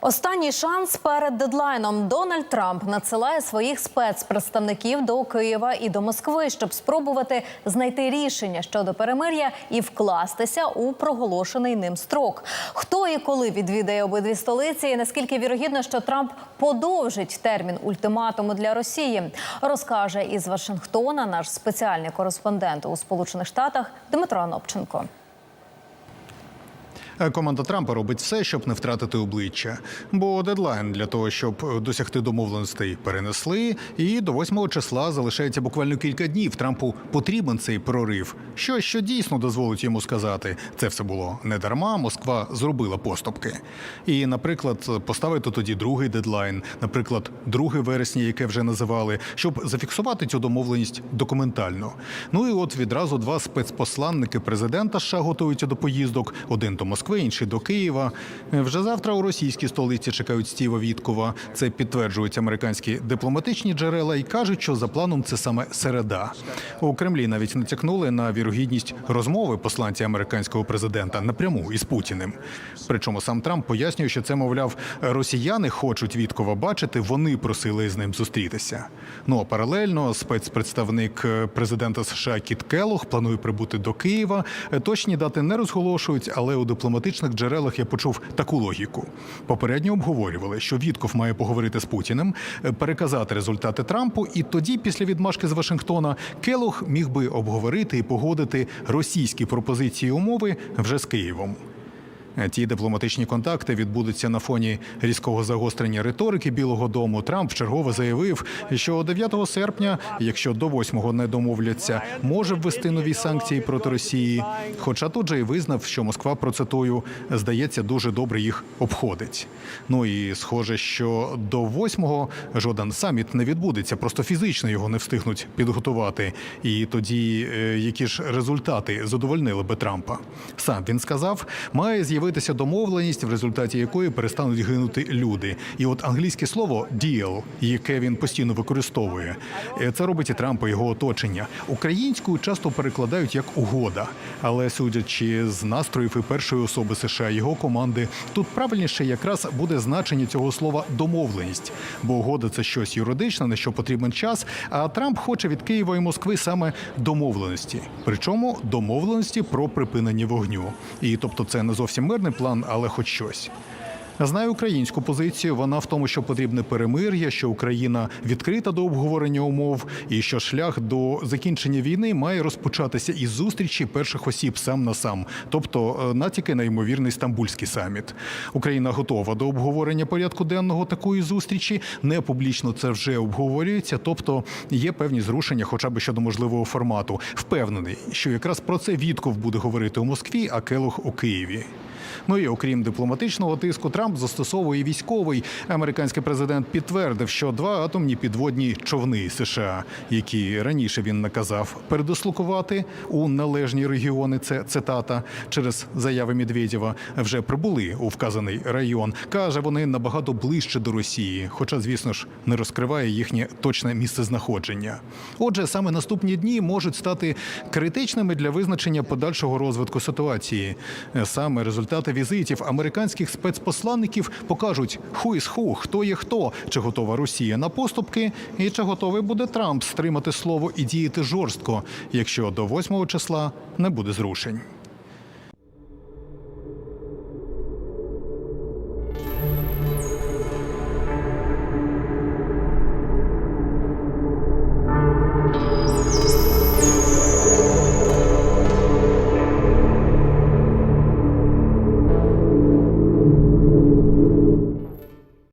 Останній шанс перед дедлайном Дональд Трамп надсилає своїх спецпредставників до Києва і до Москви, щоб спробувати знайти рішення щодо перемир'я і вкластися у проголошений ним строк. Хто і коли відвідає обидві столиці, і наскільки вірогідно, що Трамп подовжить термін ультиматуму для Росії, розкаже із Вашингтона наш спеціальний кореспондент у Сполучених Штатах Дмитро Анопченко. Е, Команда Трампа робить все, щоб не втратити обличчя. Бо дедлайн для того, щоб досягти домовленостей, перенесли. І до 8 числа залишається буквально кілька днів. Трампу потрібен цей прорив. Що що дійсно дозволить йому сказати, це все було не дарма. Москва зробила поступки. І, наприклад, поставити тоді другий дедлайн, наприклад, 2 вересня, яке вже називали, щоб зафіксувати цю домовленість документально. Ну і от відразу два спецпосланники президента США готуються до поїздок. Один до Москви. Москви, інші до Києва. Вже завтра у російській столиці чекають Стіва Віткова. Це підтверджують американські дипломатичні джерела і кажуть, що за планом це саме середа. У Кремлі навіть натякнули на вірогідність розмови посланця американського президента напряму із Путіним. Причому сам Трамп пояснює, що це, мовляв, росіяни хочуть Віткова бачити, вони просили з ним зустрітися. Ну а паралельно спецпредставник президента США Кіт Келлог планує прибути до Києва. Точні дати не розголошують, але у дипломатичних дипломатичних джерелах я почув таку логіку. Попередньо обговорювали, що Вітков має поговорити з Путіним, переказати результати Трампу, і тоді, після відмашки з Вашингтона, Келох міг би обговорити і погодити російські пропозиції умови вже з Києвом. Ті дипломатичні контакти відбудуться на фоні різкого загострення риторики Білого Дому. Трамп вчергове заявив, що 9 серпня, якщо до 8-го не домовляться, може ввести нові санкції проти Росії. Хоча тут же й визнав, що Москва процитую, здається, дуже добре їх обходить. Ну і схоже, що до 8-го жоден саміт не відбудеться, просто фізично його не встигнуть підготувати. І тоді які ж результати задовольнили би Трампа? Сам він сказав, має з'явитися з'явитися домовленість, в результаті якої перестануть гинути люди. І от англійське слово «deal», яке він постійно використовує, це робить і Трамп і його оточення. Українською часто перекладають як угода, але судячи з настроїв і першої особи США його команди, тут правильніше якраз буде значення цього слова домовленість, бо угода це щось юридичне, на що потрібен час. А Трамп хоче від Києва і Москви саме домовленості, причому домовленості про припинення вогню. І тобто, це не зовсім мирний план, але хоч щось. Знаю українську позицію. Вона в тому, що потрібне перемир'я, що Україна відкрита до обговорення умов, і що шлях до закінчення війни має розпочатися із зустрічі перших осіб сам на сам, тобто натяки на ймовірний стамбульський саміт. Україна готова до обговорення порядку денного такої зустрічі. Не публічно це вже обговорюється, тобто є певні зрушення, хоча б щодо можливого формату. Впевнений, що якраз про це Вітков буде говорити у Москві, а Келох у Києві. Ну і окрім дипломатичного тиску, Трамп застосовує військовий. Американський президент підтвердив, що два атомні підводні човни США, які раніше він наказав передислокувати у належні регіони. Це цитата через заяви Медведєва, вже прибули у вказаний район. каже, вони набагато ближче до Росії, хоча, звісно ж, не розкриває їхнє точне місце знаходження. Отже, саме наступні дні можуть стати критичними для визначення подальшого розвитку ситуації. Саме результати візитів американських спецпосланників покажуть ху із ху, хто є хто, чи готова Росія на поступки, і чи готовий буде Трамп стримати слово і діяти жорстко, якщо до 8 числа не буде зрушень.